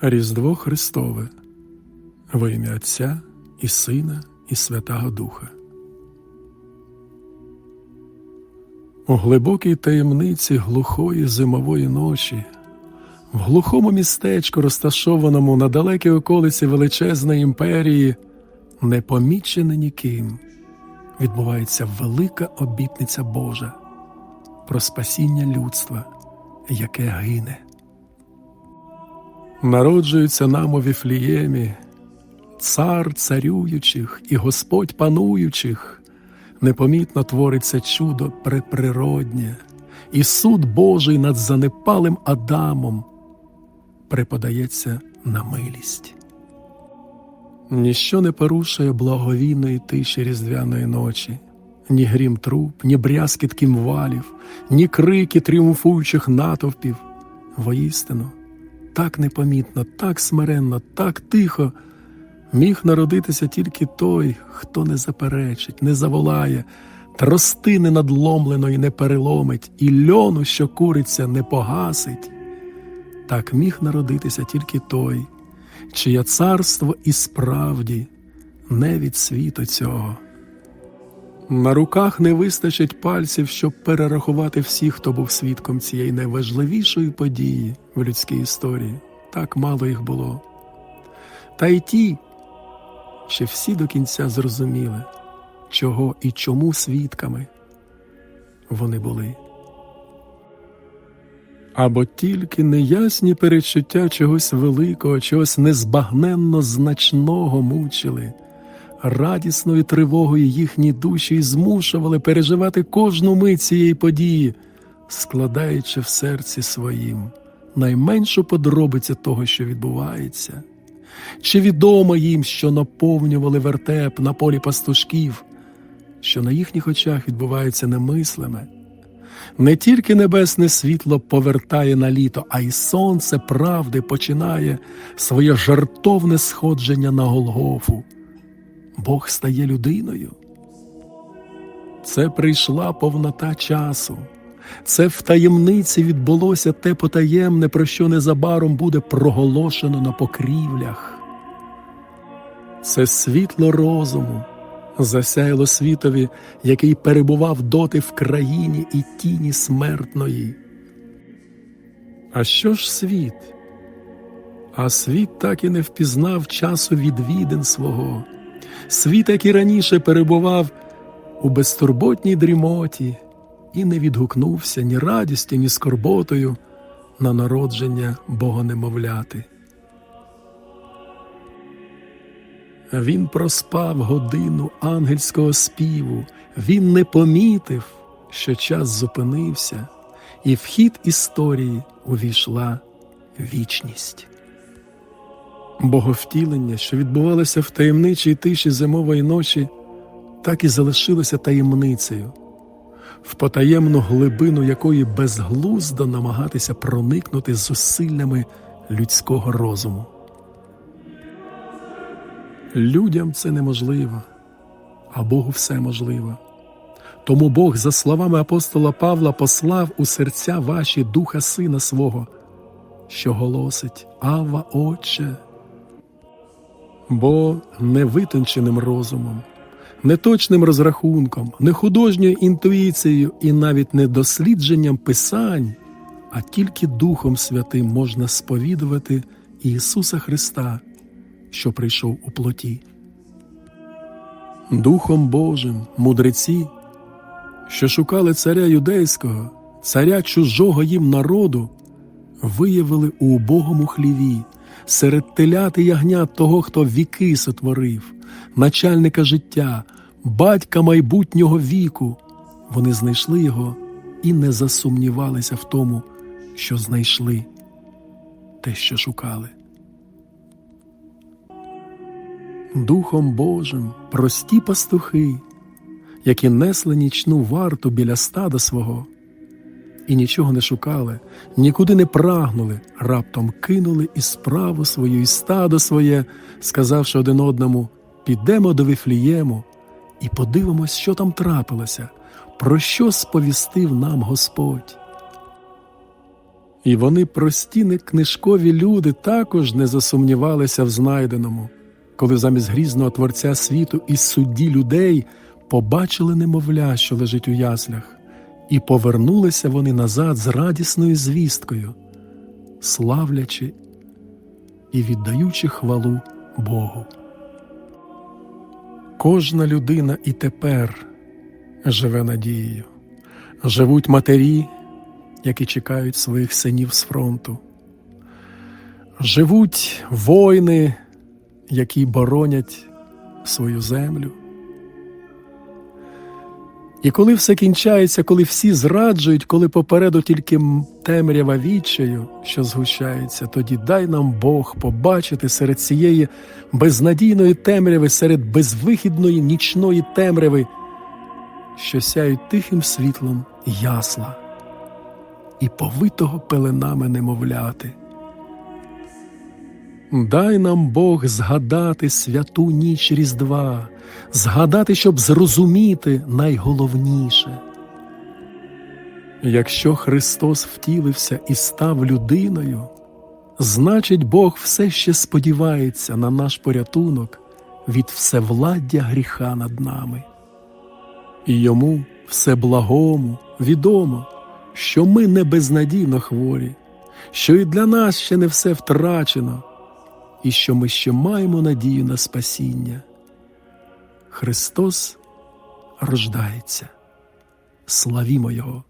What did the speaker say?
Різдво Христове во ім'я Отця і Сина, і Святого Духа. У глибокій таємниці глухої зимової ночі, в глухому містечку, розташованому на далекій околиці величезної імперії, непомічене ніким, відбувається велика обітниця Божа про спасіння людства, яке гине. Народжується нам у Віфліємі, цар царюючих і Господь пануючих, непомітно твориться чудо преприроднє, і суд Божий над занепалим Адамом приподається на милість. Ніщо не порушує благовійної тиші різдвяної ночі, ні грім труб, ні брязкіт кімвалів, ні крики тріумфуючих натовпів. Воістину, так непомітно, так смиренно, так тихо міг народитися тільки той, хто не заперечить, не заволає, тростини надломленої не переломить, і льону, що куриться, не погасить. Так міг народитися тільки той, чиє царство і справді не від світу цього. На руках не вистачить пальців, щоб перерахувати всіх, хто був свідком цієї найважливішої події в людській історії. Так мало їх було. Та й ті, ще всі до кінця зрозуміли, чого і чому свідками вони були. Або тільки неясні перечуття чогось великого, чогось незбагненно значного мучили, радісною тривогою їхні душі і змушували переживати кожну мить цієї події, складаючи в серці своїм найменшу подробицю того, що відбувається, чи відомо їм, що наповнювали вертеп на полі пастушків, що на їхніх очах відбувається немислиме. Не тільки небесне світло повертає на літо, а й сонце правди починає своє жартовне сходження на Голгофу. Бог стає людиною. Це прийшла повнота часу. Це в таємниці відбулося те потаємне, про що незабаром буде проголошено на покрівлях. Це світло розуму засяяло світові, який перебував доти в країні і тіні смертної. А що ж світ? А світ так і не впізнав часу відвідин свого. Світ, як і раніше перебував у безтурботній дрімоті і не відгукнувся ні радістю, ні скорботою на народження Богонемовляти. Він проспав годину ангельського співу, він не помітив, що час зупинився, і в хід історії увійшла вічність. Боговтілення, що відбувалося в таємничій тиші зимової ночі, так і залишилося таємницею, в потаємну глибину якої безглуздо намагатися проникнути зусиллями людського розуму. Людям це неможливо, а Богу все можливо. Тому Бог, за словами апостола Павла, послав у серця ваші духа Сина свого, що голосить Ава Отче. Бо невитонченим розумом, неточним розрахунком, не художньою інтуїцією і навіть не дослідженням писань, а тільки Духом Святим можна сповідувати Ісуса Христа що прийшов у плоті. Духом Божим, мудреці, що шукали царя юдейського, царя чужого їм народу, виявили у убогому хліві серед телят і ягнят того, хто віки сотворив, начальника життя, батька майбутнього віку. Вони знайшли його і не засумнівалися в тому, що знайшли те, що шукали. Духом Божим прості пастухи, які несли нічну варту біля стада свого, і нічого не шукали, нікуди не прагнули, раптом кинули і справу свою, і стадо своє, сказавши один одному підемо до Вифлієму і подивимось, що там трапилося, про що сповістив нам Господь. І вони, прості не книжкові люди, також не засумнівалися в знайденому, коли замість грізного творця світу і судді людей побачили немовля, що лежить у яслях, і повернулися вони назад з радісною звісткою, славлячи і віддаючи хвалу Богу. Кожна людина і тепер живе надією, живуть матері, які чекають своїх синів з фронту, живуть воїни, які боронять свою землю. І коли все кінчається, коли всі зраджують, коли попереду тільки темрява відчаю, що згущається, тоді дай нам Бог побачити серед цієї безнадійної темряви, серед безвихідної нічної темряви, що сяють тихим світлом ясла і повитого пеленами немовляти. Дай нам Бог згадати святу ніч Різдва, згадати, щоб зрозуміти найголовніше. Якщо Христос втілився і став людиною, значить Бог все ще сподівається на наш порятунок від всевладдя гріха над нами. І йому все благому відомо, що ми не безнадійно хворі, що і для нас ще не все втрачено, і що ми ще маємо надію на спасіння. Христос рождається. Славімо Його!